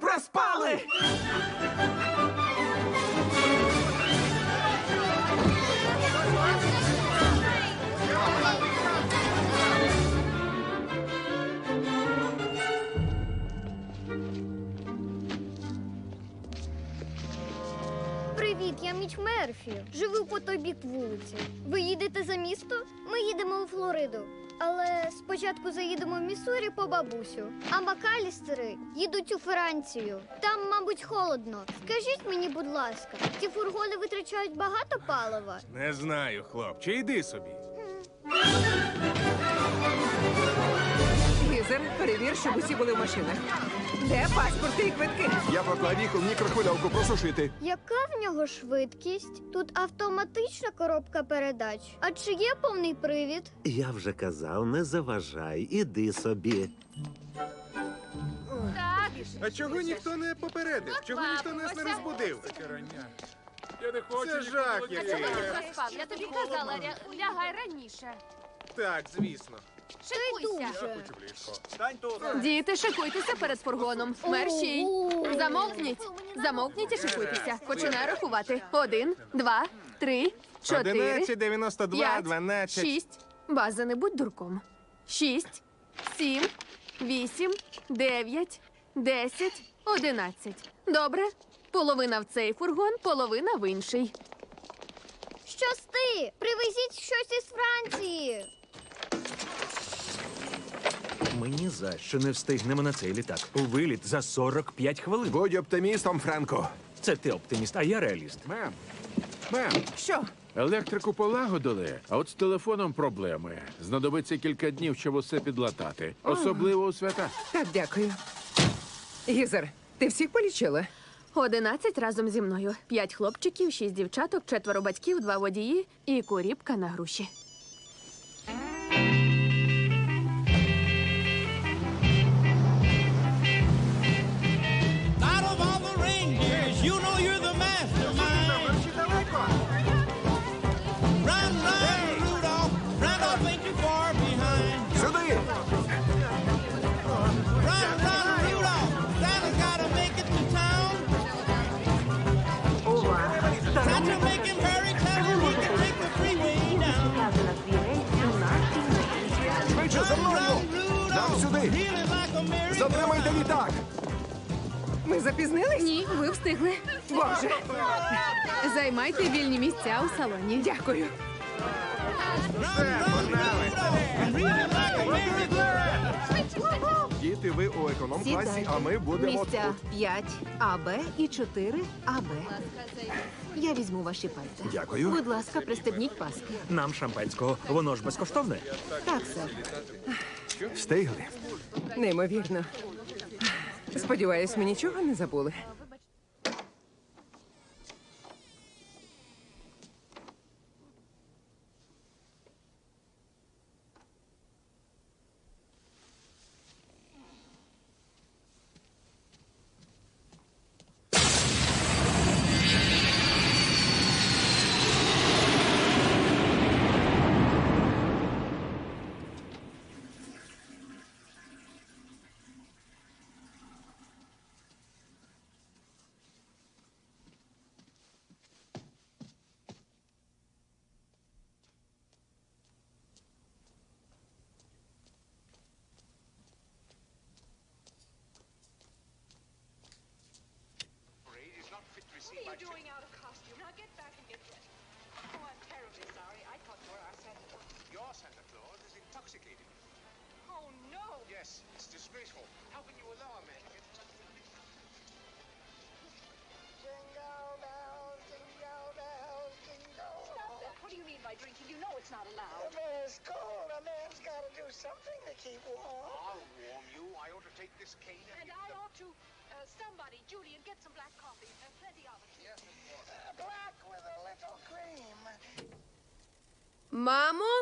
Проспали! Привіт, я Міч Мерфі. Живу по той бік вулиці. Ви їдете за місто? Ми їдемо у Флориду. Але спочатку заїдемо в Міссурі по бабусю. А Макалістери їдуть у Францію. Там, мабуть, холодно. Скажіть мені, будь ласка, ці фургони витрачають багато палива? Не знаю, хлопче, йди собі. Гізер, перевір, щоб усі були в машинах. Де паспорти і квитки? Я поклав їх у мікрохвильовку, прошу шити. Яка в нього швидкість? Тут автоматична коробка передач. А чи є повний привід? Я вже казав, не заважай, іди собі. Так, А чого ніхто не попередив? Чого ніхто нас не розбудив? Я не хочу Це жах який. чому ти проспав? Я тобі казала, ля- лягай раніше. Так, звісно. Шикуйся. Діти, шикуйтеся перед фургоном. Мерщій. Замовкніть. Замовкніть і шикуйтеся. Починаю рахувати. Один, два, три, чотири, 11, 92, п'ять, 12. шість. База, не будь дурком. Шість, сім, вісім, дев'ять, десять, одинадцять. Добре. Половина в цей фургон, половина в інший. Щасти! Привезіть щось із Франції. Ми ні за що не встигнемо на цей літак. У виліт за 45 хвилин. Будь оптимістом, Френко. Це ти оптиміст, а я реаліст. Мем, мем, Що? електрику полагодили, а от з телефоном проблеми. Знадобиться кілька днів, щоб усе підлатати. Особливо у свята. Так, дякую. Гізер, ти всіх полічила? Одинадцять разом зі мною. П'ять хлопчиків, шість дівчаток, четверо батьків, два водії і куріпка на груші. Like Затримайте літак! Ми запізнились? Ні, ви встигли. Боже, Займайте вільні місця у салоні. дякую. Діти, ви у економ-класі, а ми будемо Місця тут. 5 АБ і 4 АБ. Я візьму ваші пальці. Дякую. Будь ласка, пристебніть паски. Нам шампанського, воно ж безкоштовне. Так, сер. Встигли. Неймовірно. Сподіваюсь, ми нічого не забули. something to keep warm. I'll warm you. I ought to take this cane. And, and I ought to. Uh, somebody, Julian, get some black coffee. There's plenty of it. Yes, of course. Uh, black with a little cream. Mamo!